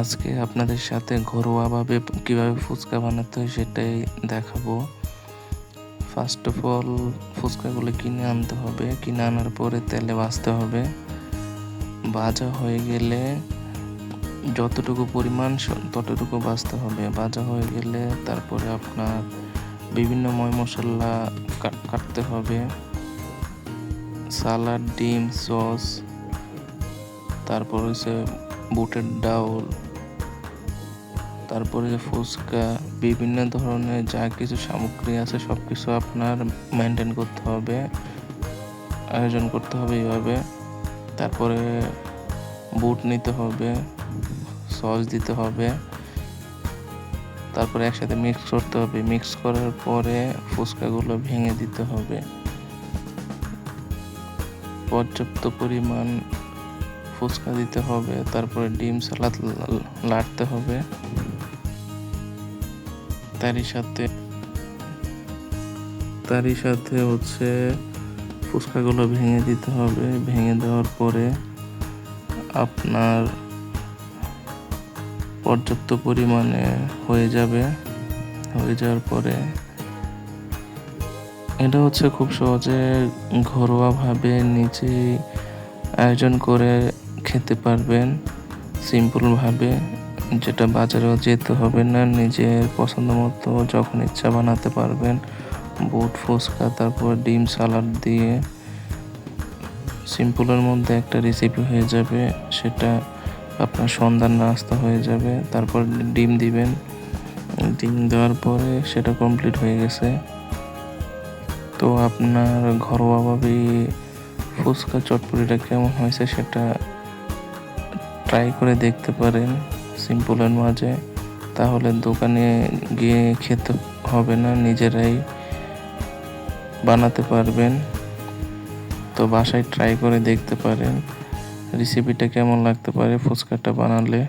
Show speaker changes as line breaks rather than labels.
আজকে আপনাদের সাথে ঘরোয়াভাবে কীভাবে ফুচকা বানাতে হয় সেটাই দেখাবো। ফার্স্ট অফ অল ফুচকাগুলো কিনে আনতে হবে। কিনে আনার পরে তেলে ভাজতে হবে। ভাজা হয়ে গেলে যতটুকু পরিমাণ ততটুকু ভাজতে হবে। ভাজা হয়ে গেলে তারপরে আপনার বিভিন্ন ময় মশলা কাটতে হবে। সালাড, ডিম, সস, তারপর হচ্ছে বুটের ডাউল। তারপরে ফুচকা, বিভিন্ন ধরনের যা কিছু সামগ্রী আছে সব কিছু আপনার মেনটেন করতে হবে, আয়োজন করতে হবে এইভাবে। তারপরে বুট নিতে হবে, সস দিতে হবে। তারপরে একসাথে মিক্স করতে হবে। মিক্স করার পরে ফুচকাগুলো ভেঙে দিতে হবে। পর্যাপ্ত পরিমাণ ফুচকা দিতে হবে। তারপরে ডিম সালাদ লা- লাড়তে হবে। তারই সাথে তারই সাথে হচ্ছে ফুচকাগুলো ভেঙে দিতে হবে। ভেঙে দেওয়ার পরে আপনার পর্যাপ্ত পরিমাণে হয়ে যাবে। হয়ে যাওয়ার পরে এটা হচ্ছে খুব সহজে ঘরোয়াভাবে নিজেই আয়োজন করে খেতে পারবেন, সিম্পলভাবে। যেটা বাজারেও যেতে হবে না, নিজের পছন্দ মতো যখন ইচ্ছা বানাতে পারবেন। বুট, ফুচকা, তারপর ডিম সালাড দিয়ে সিম্পলের মধ্যে একটা রেসিপি হয়ে যাবে, সেটা আপনার সন্ধ্যার নাস্তা হয়ে যাবে। তারপর ডিম দিবেন। ডিম দেওয়ার পরে সেটা কমপ্লিট হয়ে গেছে। তো আপনার ঘরোয়াভাবে ফুচকা চটপটিটা কেমন হয়েছে সেটা ট্রাই করে দেখতে পারেন। সিম্পলের মাঝে, তাহলে দোকানে গিয়ে খেতে হবে না, নিজেরাই বানাতে পারবেন। তো বাসায় ট্রাই করে দেখতে পারেন রেসিপিটা কেমন লাগতে পারে ফুচকাটা বানালে।